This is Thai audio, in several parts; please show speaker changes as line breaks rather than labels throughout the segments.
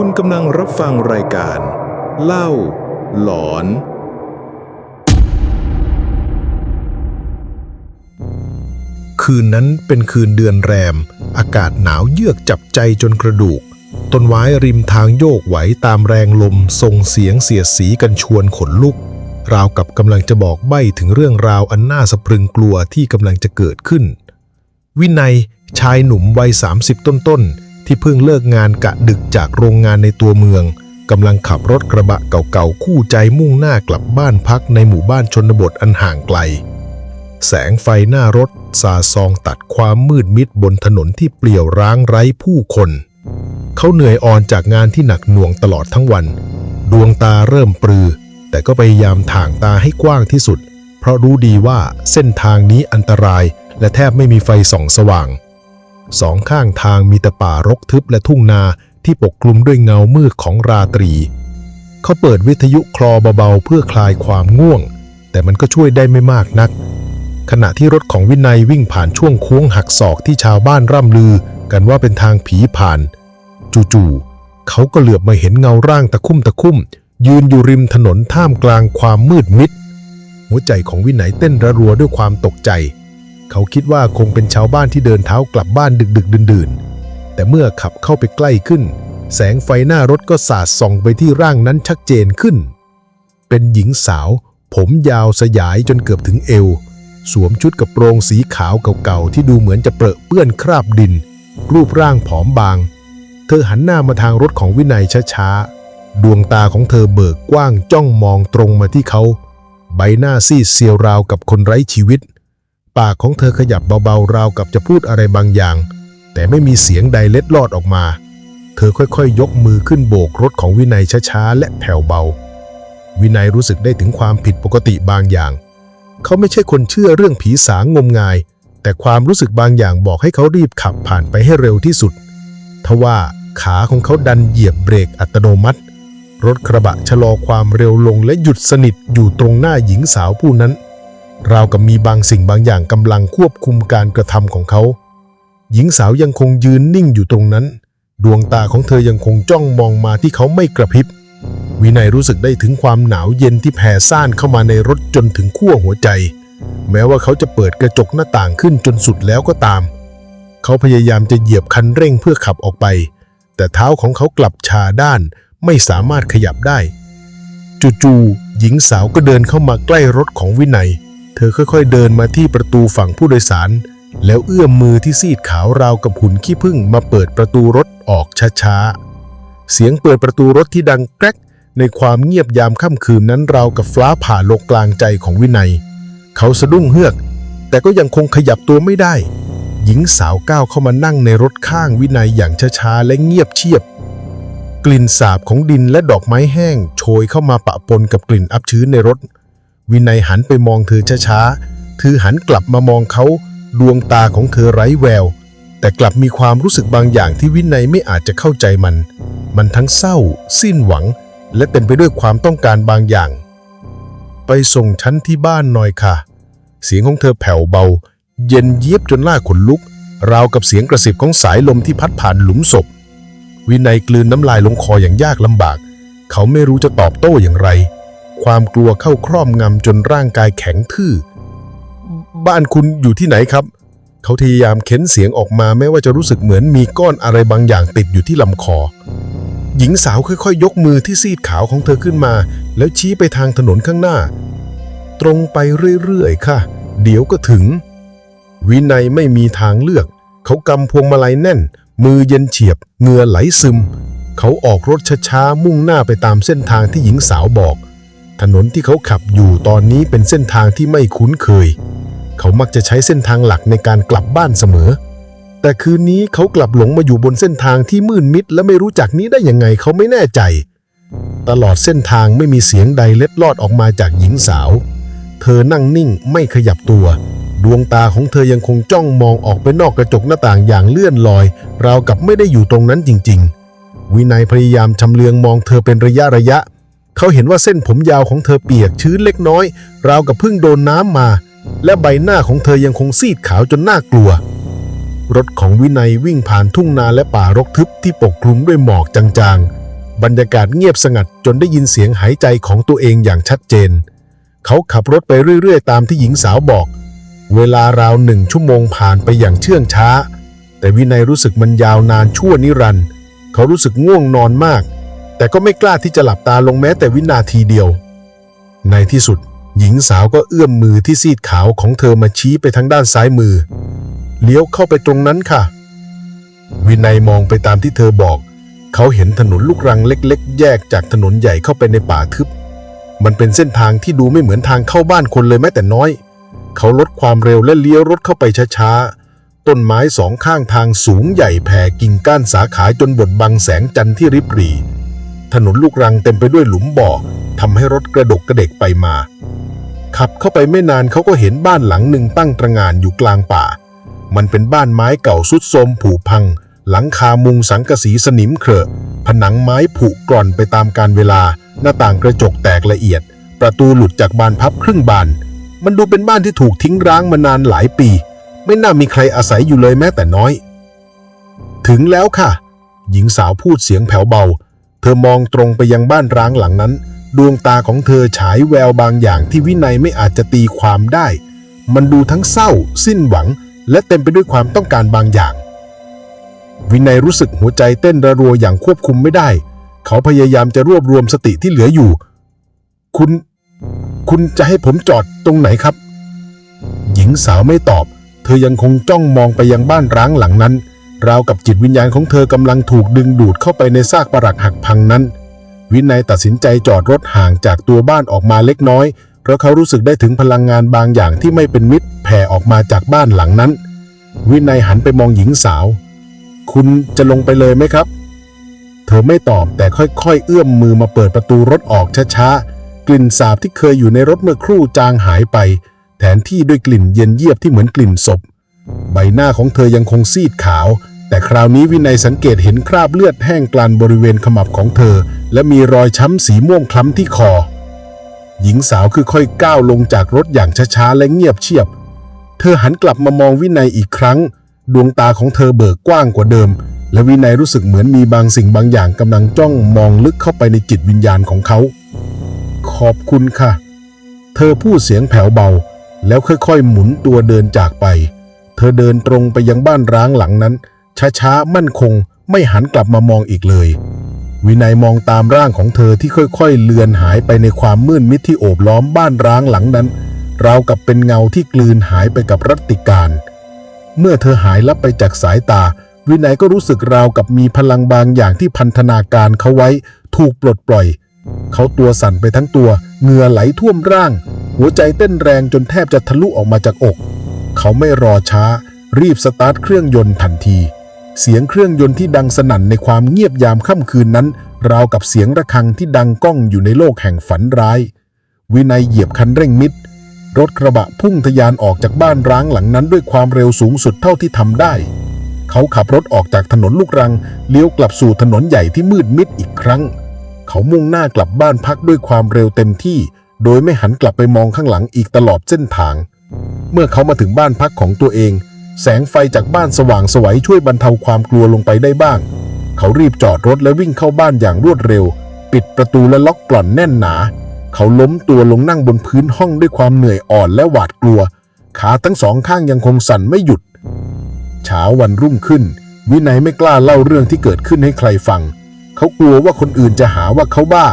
คุณกำลังรับฟังรายการ เล่า หลอน
คืนนั้นเป็นคืนเดือนแรม อากาศหนาวเยือกจับใจจนกระดูก ต้นไม้ริมทางโยกไหวตามแรงลมส่งเสียงเสียดสีกันชวนขนลุก ราวกับกำลังจะบอกใบ้ถึงเรื่องราวอันน่าสะพรึงกลัวที่กำลังจะเกิดขึ้น วินัยชายหนุ่มวัย30 ต้นๆ ที่เพิ่งเลิกงานกะดึกจากโรงงานในตัวเมืองกำลังขับรถกระบะเก่าๆคู่ใจมุ่งหน้ากลับบ้านพักในหมู่บ้านชนบทอันห่างไกล แสงไฟหน้ารถสาซองตัดความมืดมิดบนถนนที่เปลี่ยวร้างไร้ผู้คน เขาเหนื่อยอ่อนจากงานที่หนักหน่วงตลอดทั้งวัน ดวงตาเริ่มปรือ แต่ก็พยายามถ่างตาให้กว้างที่สุด เพราะรู้ดีว่าเส้นทางนี้อันตรายและแทบไม่มีไฟส่องสว่าง สองข้างทางมีแต่ป่ารกทึบและทุ่งนาที่ปกคลุมด้วยเงามืดของราตรี เขาเปิดวิทยุคลอเบาๆเพื่อคลายความง่วง แต่มันก็ช่วยได้ไม่มากนัก ขณะที่รถของวินัยวิ่งผ่านช่วงโค้งหักศอกที่ชาวบ้านร่ำลือ กันว่าเป็นทางผีผ่าน จู่ๆเขาก็เหลือบมาเห็นเงาร่างตะคุ่มตะคุ่ม ยืนอยู่ริมถนนท่ามกลางความมืดมิด หัวใจของวินัยเต้นระรัวด้วยความตกใจเขาคิดว่าคงเป็นชาวบ้านที่เดินเท้ากลับบ้านดึกๆดื่นๆ แต่เมื่อขับเข้าไปใกล้ขึ้น แสงไฟหน้ารถก็สาดส่องไปที่ร่างนั้นชัดเจนขึ้น เป็นหญิงสาว ผมยาวสยายจนเกือบถึงเอว สวมชุดกระโปรงสีขาวเก่าๆที่ดูเหมือนจะเปรอะเปื้อนคราบดิน รูปร่างผอมบาง เธอหันหน้ามาทางรถของวินัยช้าๆดวงตาของเธอเบิกกว้างจ้องมองตรงมาที่เขา ใบหน้าซีดเซียวราวกับคนไร้ชีวิต ปากของเธอขยับเบาๆ ราวกับจะพูดอะไรบางอย่าง แต่ไม่มีเสียงใดเล็ดลอดออกมา เธอค่อยๆ ยกมือขึ้นโบกรถของวินัยช้าๆ และแผ่วเบา วินัยรู้สึกได้ถึงความผิดปกติบางอย่าง เขาไม่ใช่คนเชื่อเรื่องผีสางงมงาย แต่ความรู้สึกบางอย่างบอกให้เขารีบขับผ่านไปให้เร็วที่สุด ทว่าขาของเขาดันเหยียบเบรกอัตโนมัติ รถกระบะชะลอความเร็วลงและหยุดสนิทอยู่ตรงหน้าหญิงสาวผู้นั้น ราวกับมีบางสิ่งบางอย่างกำลังควบคุมการกระทำของเขา หญิงสาวยังคงยืนนิ่งอยู่ตรงนั้น ดวงตาของเธอยังคงจ้องมองมาที่เขาไม่กระพริบ วินัยรู้สึกได้ถึงความหนาวเย็นที่แผ่ซ่านเข้ามาในรถจนถึงขั้วหัวใจ แม้ว่าเขาจะเปิดกระจกหน้าต่างขึ้นจนสุดแล้วก็ตาม เขาพยายามจะเหยียบคันเร่งเพื่อขับออกไป แต่เท้าของเขากลับชาด้านไม่สามารถขยับได้ จู่ๆหญิงสาวก็เดินเข้ามาใกล้รถของวินัย เธอค่อยๆเดินมาที่ประตูฝั่งผู้โดยสาร แล้วเอื้อมมือที่ซีดขาวราวกับหุ่นขี้ผึ้งมาเปิดประตูรถออกช้าๆ เสียงเปิดประตูรถที่ดังแกรกในความเงียบยามค่ำคืนนั้นราวกับฟ้าผ่าลงกลางใจของวินัย เขาสะดุ้งเฮือก แต่ก็ยังคงขยับตัวไม่ได้ หญิงสาวก้าวเข้ามานั่งในรถข้างวินัยอย่างช้าๆและเงียบเชียบ กลิ่นสาบของดินและดอกไม้แห้ง โชยเข้ามาปะปนกับกลิ่นอับชื้นในรถ วินัยหันไปมองเธอช้าๆเธอหันกลับมามองเขาดวงตาของเธอไร้แวว แต่กลับมีความรู้สึกบางอย่างที่วินัยไม่อาจจะเข้าใจมัน มันทั้งเศร้า สิ้นหวัง และเต็มไปด้วยความต้องการบางอย่าง ไปส่งฉันที่บ้านหน่อยค่ะ เสียงของเธอแผ่วเบา เย็นเยียบจนล่าขนลุก ราวกับเสียงกระสิบของสายลมที่พัดผ่านหลุมศพ วินัยกลืนน้ำลายลงคออย่างยากลำบาก เขาไม่รู้จะตอบโต้อย่างไร ความกลัวเข้าครอบงำจนร่างกายแข็งทื่อ บ้านคุณอยู่ที่ไหนครับ เขาพยายามเค้นเสียงออกมาแม้ว่าจะรู้สึกเหมือนมีก้อนอะไรบางอย่างติดอยู่ที่ลำคอ หญิงสาวค่อยๆ ยกมือที่ซีดขาวของเธอขึ้นมา แล้วชี้ไปทางถนนข้างหน้า ตรงไปเรื่อยๆค่ะ เดี๋ยวก็ถึง วินัยไม่มีทางเลือก เขากำพวงมาลัยแน่น มือเย็นเฉียบเหงื่อไหลซึมเขาออกรถช้าๆมุ่งหน้าไปตามเส้นทางที่หญิงสาวบอก ถนนที่เขาขับอยู่ตอนนี้เป็นเส้นทางที่ไม่คุ้นเคย เขามักจะใช้เส้นทางหลักในการกลับบ้านเสมอ แต่คืนนี้เขากลับหลงมาอยู่บนเส้นทางที่มืดมิด และไม่รู้จักนี้ได้ยังไงเขาไม่แน่ใจ ตลอดเส้นทางไม่มีเสียงใดเล็ดลอดออกมาจากหญิงสาว เธอนั่งนิ่งไม่ขยับตัว ดวงตาของเธอยังคงจ้องมองออกไปนอกกระจกหน้าต่างอย่างเลื่อนลอย ราวกับไม่ได้อยู่ตรงนั้นจริง ๆ วินัยพยายามชำเลืองมองเธอเป็นระยะระยะเเขาเห็นว่าเส้นผมยาวของเธอเปียกชื้นเล็กน้อย ราวกับเพิ่งโดนน้ำมา และใบหน้าของเธอยังคงซีดขาวจนน่ากลัว รถของวินัยวิ่งผ่านทุ่งนาและป่ารกทึบที่ปกคลุมด้วยหมอกจางๆ บรรยากาศเงียบสงัดจนได้ยินเสียงหายใจของตัวเองอย่างชัดเจน เขาขับรถไปเรื่อยๆ ตามที่หญิงสาวบอก เวลาราวหนึ่งชั่วโมงผ่านไปอย่างเชื่องช้า แต่วินัยรู้สึกมันยาวนานชั่วนิรันดร์เขารู้สึกง่วงนอนมาก แต่ก็ไม่กล้าที่จะหลับตาลงแม้แต่วินาทีเดียว ในที่สุด หญิงสาวก็เอื้อมมือที่ซีดขาวของเธอมาชี้ไปทางด้านซ้ายมือ เลี้ยวเข้าไปตรงนั้นค่ะ วินัยมองไปตามที่เธอบอก เขาเห็นถนนลูกรังเล็ก ๆ แยกจากถนนใหญ่เข้าไปในป่าทึบ มันเป็นเส้นทางที่ดูไม่เหมือนทางเข้าบ้านคนเลยแม้แต่น้อย เขาลดความเร็วและเลี้ยวรถเข้าไปช้าๆต้นไม้สองข้างทางสูงใหญ่แผ่กิ่งก้านสาขาจนบดบังแสงจันทร์ที่ริบหรี่ ถนนลูกรังเต็มไปด้วยหลุมบ่อทำให้รถกระดกกระเดกไปมา ขับเข้าไปไม่นานเขาก็เห็นบ้านหลังหนึ่งตั้งตระงานอยู่กลางป่า มันเป็นบ้านไม้เก่าสุดโทมผุพัง หลังคามุงสังกะสีสนิมเครอะผนังไม้ผุกร่อนไปตามกาลเวลา หน้าต่างกระจกแตกละเอียด ประตูหลุดจากบานพับครึ่งบาน มันดูเป็นบ้านที่ถูกทิ้งร้างมานานหลายปี ไม่น่ามีใครอาศัยอยู่เลยแม้แต่น้อย ถึงแล้วค่ะ หญิงสาวพูดเสียงแผ่วเบา เธอมองตรงไปยังบ้านร้างหลังนั้น ดวงตาของเธอฉายแววบางอย่างที่วินัยไม่อาจจะตีความได้ มันดูทั้งเศร้า สิ้นหวัง และเต็มไปด้วยความต้องการบางอย่าง วินัยรู้สึกหัวใจเต้นระรัวอย่างควบคุมไม่ได้ เขาพยายามจะรวบรวมสติที่เหลืออยู่ คุณ คุณจะให้ผมจอดตรงไหนครับ หญิงสาวไม่ตอบ เธอยังคงจ้องมองไปยังบ้านร้างหลังนั้น ราวกับจิตวิญญาณของเธอกำลังถูกดึงดูดเข้าไปในซากปรักหักพังนั้น วินัยตัดสินใจจอดรถห่างจากตัวบ้านออกมาเล็กน้อย เพราะเขารู้สึกได้ถึงพลังงานบางอย่างที่ไม่เป็นมิตรแผ่ออกมาจากบ้านหลังนั้น วินัยหันไปมองหญิงสาว คุณจะลงไปเลยไหมครับ เธอไม่ตอบแต่ค่อยๆ เอื้อมมือมาเปิดประตูรถออกช้าๆ กลิ่นสาบที่เคยอยู่ในรถเมื่อครู่จางหายไป แทนที่ด้วยกลิ่นเย็นเยียบที่เหมือนกลิ่นศพ ใบหน้าของเธอยังคงซีดขาว แต่คราวนี้วินัยสังเกตเห็นคราบเลือดแห้งกลานบริเวณขมับของเธอ และมีรอยช้ำสีม่วงคล้ำที่คอ หญิงสาวคือค่อยก้าวลงจากรถอย่างช้าๆและเงียบเชียบ เธอหันกลับมามองวินัยอีกครั้ง ดวงตาของเธอเบิกกว้างกว่าเดิม และวินัยรู้สึกเหมือนมีบางสิ่งบางอย่างกำลังจ้องมองลึกเข้าไปในจิตวิญญาณของเขา ขอบคุณค่ะ เธอพูดเสียงแผ่วเบา แล้วค่อยๆ หมุนตัวเดินจากไป เธอเดินตรงไปยังบ้านร้างหลังนั้น ช้าๆ มั่นคง ไม่หันกลับมามองอีกเลย วินัยมองตามร่างของเธอที่ค่อยๆ เลือนหายไปในความมืดมิดที่โอบล้อมบ้านร้างหลังนั้น ราวกับเป็นเงาที่กลืนหายไปกับรัติการ เมื่อเธอหายลับไปจากสายตา วินัยก็รู้สึกราวกับมีพลังบางอย่างที่พันธนาการเขาไว้ ถูกปลดปล่อย เขาตัวสั่นไปทั้งตัว เหงื่อไหลท่วมร่าง หัวใจเต้นแรงจนแทบจะทะลุออกมาจากอก เขาไม่รอช้า รีบสตาร์ทเครื่องยนต์ทันที เสียงเครื่องยนต์ที่ดังสนั่นในความเงียบยามค่ำคืนนั้น ราวกับเสียงระฆังที่ดังก้องอยู่ในโลกแห่งฝันร้าย วินัยเหยียบคันเร่งมิด รถกระบะพุ่งทะยานออกจากบ้านร้างหลังนั้นด้วยความเร็วสูงสุดเท่าที่ทำได้ เขาขับรถออกจากถนนลูกรัง เลี้ยวกลับสู่ถนนใหญ่ที่มืดมิดอีกครั้ง เขามุ่งหน้ากลับบ้านพักด้วยความเร็วเต็มที่ โดยไม่หันกลับไปมองข้างหลังอีกตลอดเส้นทาง เมื่อเขามาถึงบ้านพักของตัวเอง แสงไฟจากบ้านสว่างสวัยช่วยบรรเทาความกลัวลงไปได้บ้าง เขารีบจอดรถและวิ่งเข้าบ้านอย่างรวดเร็ว ปิดประตูและล็อกกล่อนแน่นหนา เขาล้มตัวลงนั่งบนพื้นห้องด้วยความเหนื่อยอ่อนและหวาดกลัว ขาทั้งสองข้างยังคงสั่นไม่หยุด เช้าวันรุ่งขึ้น วินัยไม่กล้าเล่าเรื่องที่เกิดขึ้นให้ใครฟัง เขากลัวว่าคนอื่นจะหาว่าเขาบ้า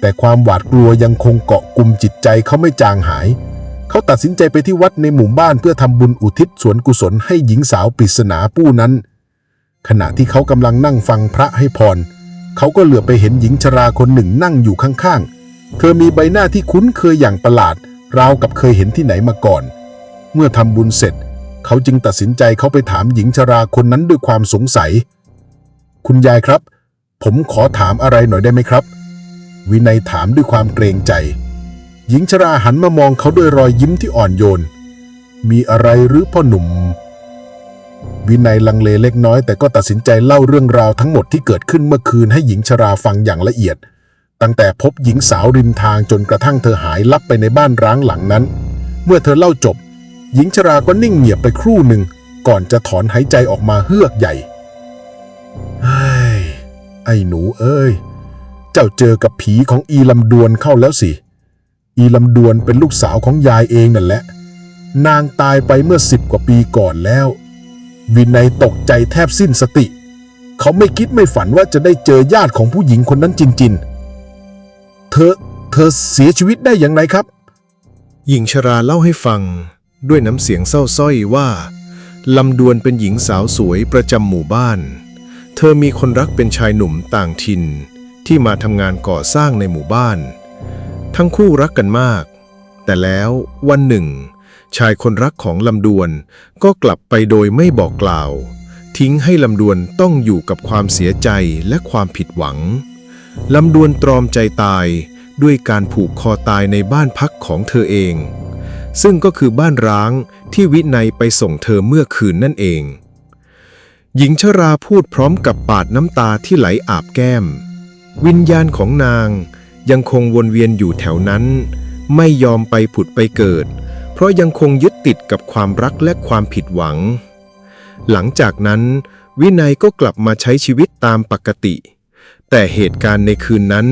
แต่ความหวาดกลัวยังคงเกาะกลุ่มจิตใจเขาไม่จางหาย เขาตัดสินใจไปที่วัดในหมู่บ้านเพื่อทำบุญอุทิศส่วนกุศลให้หญิงสาวปริศนาผู้นั้น ขณะที่เขากำลังนั่งฟังพระให้พร เขาก็เหลือไปเห็นหญิงชราคนหนึ่งนั่งอยู่ข้างๆ เธอมีใบหน้าที่คุ้นเคยอย่างประหลาด ราวกับเคยเห็นที่ไหนมาก่อน เมื่อทำบุญเสร็จ เขาจึงตัดสินใจเขาไปถามหญิงชราคนนั้นด้วยความสงสัย คุณยายครับ ผมขอถามอะไรหน่อยได้ไหมครับ วินัยถามด้วยความเกรงใจ หญิงชราหันมามองเขาด้วยรอยยิ้มที่อ่อนโยน มีอะไรหรือพ่อหนุ่ม วินัยลังเลเล็กน้อยแต่ก็ตัดสินใจเล่าเรื่องราวทั้งหมดที่เกิดขึ้นเมื่อคืนให้หญิงชราฟังอย่างละเอียด ตั้งแต่พบหญิงสาวริมทางจนกระทั่งเธอหายลับไปในบ้านร้างหลังนั้น เมื่อเธอเล่าจบ หญิงชราก็นิ่งเงียบไปครู่หนึ่ง ก่อนจะถอนหายใจออกมาเฮือกใหญ่เฮ้ไอ้หนูเอ้ย
เจ้าเจอกับผีของอีลำดวนเข้าแล้วสิ อีลำดวนเป็นลูกสาวของยายเองนั่นแหละ นางตายไปเมื่อสิบกว่าปีก่อนแล้ว วินัยตกใจแทบสิ้นสติ เขาไม่คิดไม่ฝันว่าจะได้เจอญาติของผู้หญิงคนนั้นจริง ๆ เธอเธอเสียชีวิตได้อย่างไรครับ
หญิงชราเล่าให้ฟังด้วยน้ำเสียงเศร้าสร้อยว่าลำดวนเป็นหญิงสาวสวยประจำหมู่บ้าน เธอมีคนรักเป็นชายหนุ่มต่างถิ่นที่มาทำงานก่อสร้างในหมู่บ้าน ทั้งคู่รักกันมาก แต่แล้ววันหนึ่ง ชายคนรักของลำดวนก็กลับไปโดยไม่บอกกล่าว ทิ้งให้ลำดวนต้องอยู่กับความเสียใจและความผิดหวัง ลำดวนตรอมใจตายด้วยการผูกคอตายในบ้านพักของเธอเอง ซึ่งก็คือบ้านร้างที่วินัยไปส่งเธอเมื่อคืนนั่นเอง หญิงชราพูดพร้อมกับปาดน้ำตาที่ไหลอาบแก้ม วิญญาณของนาง ยังคงวนเวียนอยู่แถวนั้น ไม่ยอมไปผุดไปเกิด เพราะยังคงยึดติดกับความรักและความผิดหวัง หลังจากนั้น วินัยก็กลับมาใช้ชีวิตตามปกติ แต่เหตุการณ์ในคืนนั้น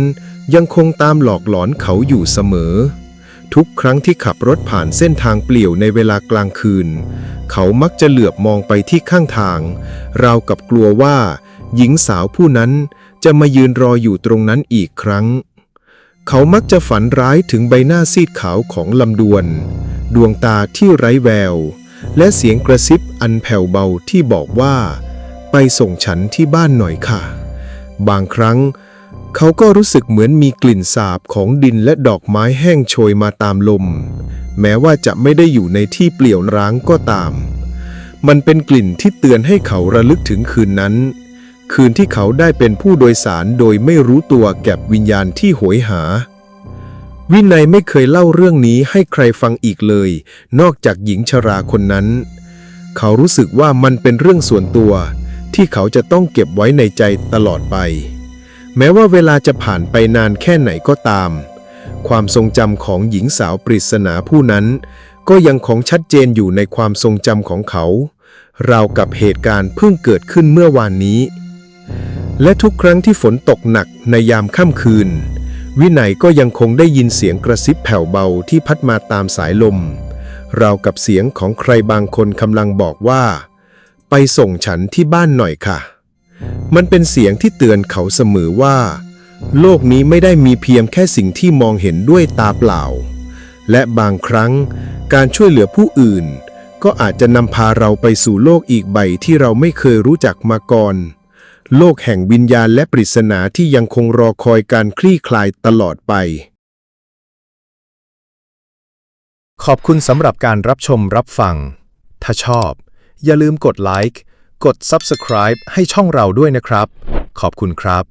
ยังคงตามหลอกหลอนเขาอยู่เสมอ ทุกครั้งที่ขับรถผ่านเส้นทางเปลี่ยวในเวลากลางคืน เขามักจะเหลือบมองไปที่ข้างทาง ราวกับกลัวว่า หญิงสาวผู้นั้นจะมายืนรออยู่ตรงนั้นอีกครั้ง เขามักจะฝันร้ายถึงใบหน้าซีดขาวของลำดวน ดวงตาที่ไร้แวว และเสียงกระซิบอันแผ่วเบาที่บอกว่า ไปส่งฉันที่บ้านหน่อยค่ะ บางครั้ง เขาก็รู้สึกเหมือนมีกลิ่นสาบของดินและดอกไม้แห้งโชยมาตามลม แม้ว่าจะไม่ได้อยู่ในที่เปลี่ยวร้างก็ตาม มันเป็นกลิ่นที่เตือนให้เขาระลึกถึงคืนนั้น คืนที่เขาได้เป็นผู้โดยสารโดยไม่รู้ตัวแก่วิญญาณที่โหยหา วินัยไม่เคยเล่าเรื่องนี้ให้ใครฟังอีกเลย นอกจากหญิงชราคนนั้น เขารู้สึกว่ามันเป็นเรื่องส่วนตัว ที่เขาจะต้องเก็บไว้ในใจตลอดไป แม้ว่าเวลาจะผ่านไปนานแค่ไหนก็ตาม ความทรงจำของหญิงสาวปริศนาผู้นั้น ก็ยังคงชัดเจนอยู่ในความทรงจำของเขา ราวกับเหตุการณ์เพิ่งเกิดขึ้นเมื่อวานนี้ และทุกครั้งที่ฝนตกหนักในยามค่ำคืน วินัยก็ยังคงได้ยินเสียงกระซิบแผ่วเบาที่พัดมาตามสายลม ราวกับเสียงของใครบางคนกำลังบอกว่า ไปส่งฉันที่บ้านหน่อยค่ะ มันเป็นเสียงที่เตือนเขาเสมอว่า โลกนี้ไม่ได้มีเพียงแค่สิ่งที่มองเห็นด้วยตาเปล่า และบางครั้งการช่วยเหลือผู้อื่น ก็อาจจะนำพาเราไปสู่โลกอีกใบที่เราไม่เคยรู้จักมาก่อน โลกแห่งวิญญาณและปริศนาที่ยังคงรอคอยการคลี่คลายตลอดไป
ขอบคุณสำหรับการรับชมรับฟัง ถ้าชอบ อย่าลืมกดไลค์ กด Subscribe ให้ช่องเราด้วยนะครับ ขอบคุณครับ